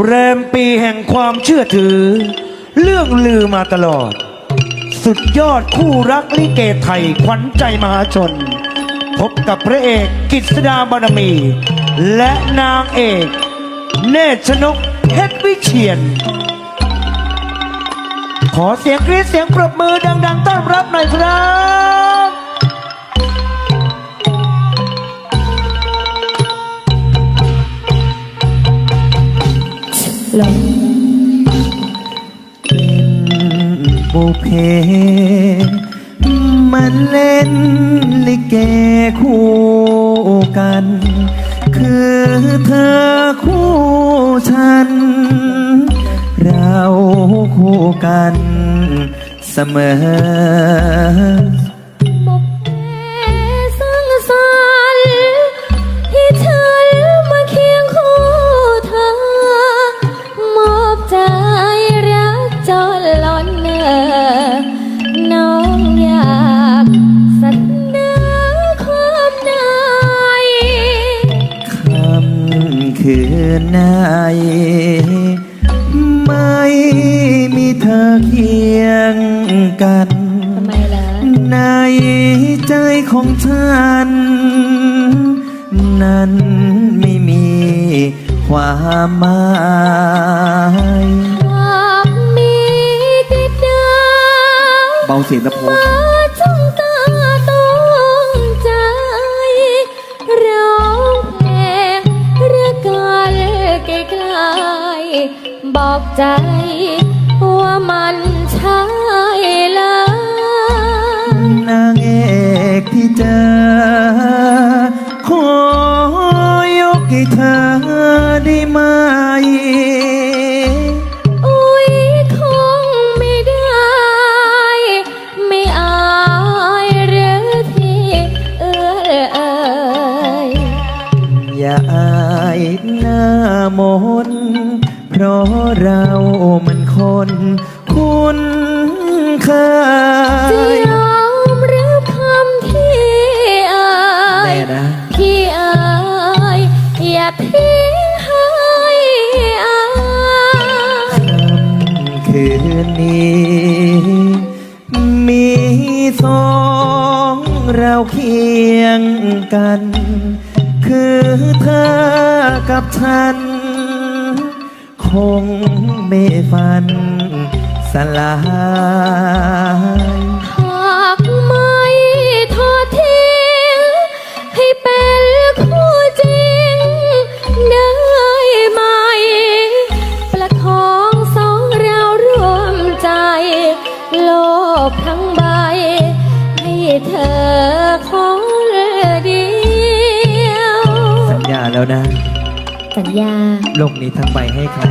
แรมปีแห่งความเชื่อถือ เรื่องลือมาตลอด สุดยอดคู่รักลิเกไทยขวัญใจมหาชน พบกับพระเอกกิษดาบารมี และนางเอก เนตรชนกเพชรวิเชียน ขอเสียงกรี๊ดเสียงปรบมือดัง ๆ ต้อนรับหน่อยครับ ลงบุเพ มันเล่นลิเกคู่กัน คือเธอคู่ฉัน เราคู่กันเสมอ ไหน ไม่มีเธอเคียงกัน ทำไมล่ะ ในใจของฉัน นั้นไม่มีความหมายหากมีติดดาเบาเสียงตะโพน อกใจ ว่ามันใช่แล้วนางเอกที่เจอขอยกให้เธอ เรามันคนคุ้นเคจะยยอมรับคำที่อายแน่นะที่อายอย่าทิ้งให้อายค่ำคืนนี้ มีสองเราเคียงกัน คือเธอกับฉัน คงไม่ฝันสลายหากไม่ทอดทิ้งให้เป็นคู่จริง ได้ไหม ประคองสองเราร่วมใจ โลกทั้งใบ ให้เธอคนเดียว สัญญาแล้วนะ สัญญา โลกนี้ทั้งใบให้ใคร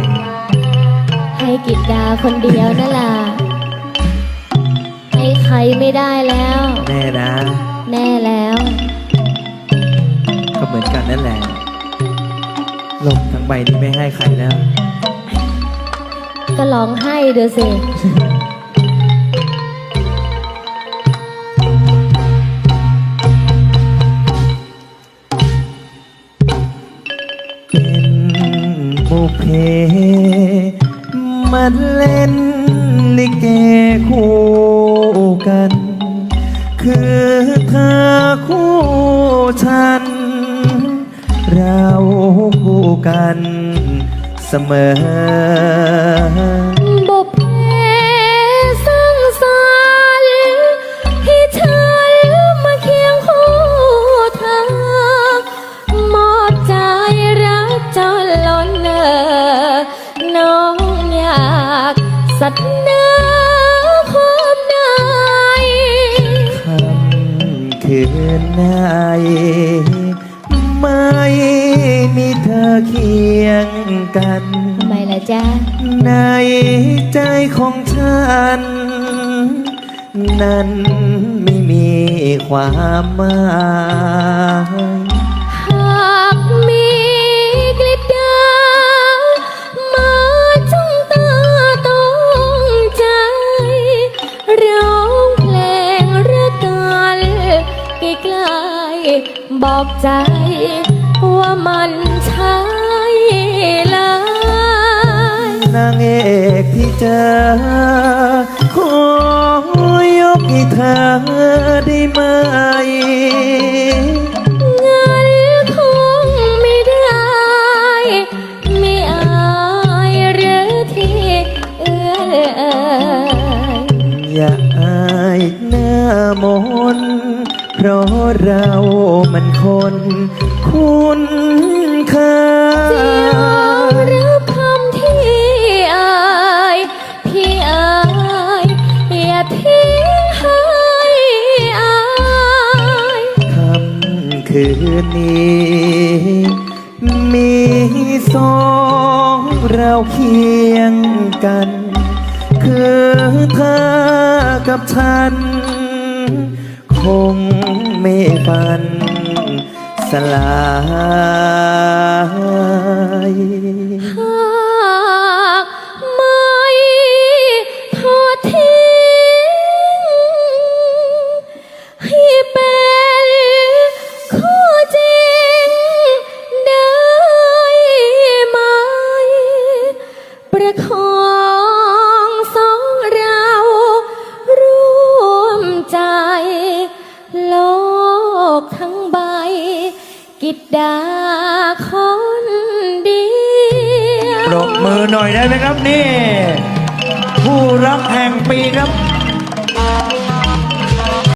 ให้กิจดาคนเดียวนั่นล่ะให้ใครไม่ได้แล้ว แน่นะ แน่แล้ว ก็เหมือนกันนั่นแหละ โลกทั้งใบนี้ไม่ให้ใครแล้ว ก็ร้องไห้ดูสิเป็ บุเพมันเล่นลิเกคู่กัน คือเธอคู่ฉัน เราคู่กันเสมอ คืนไหนไม่มีเธอเคียงกัน ทำไมล่ะจ๊ะ ในใจของฉัน นั้นไม่มีความหมาย บอกใจ ว่ามันใช่แล้วนางเอกที่เจอขอยกให้เธอได้ไหม เพราะเรามันคนคุ้นเคยอมยรับคำที่อายพี่อายอย่าทิ้งให้อายคำคืนนี้ มีสองเราเคียงกัน คือเธอกับฉัน คงไม่ฝันสลายหากไม่ทอดทิ้งให้เป็นคู่จริงได้ไหม ประคอง กิดดาคนเดียวปรบมือหน่อยได้ไหมครับนี่ ผู้รักแห่งปีครับ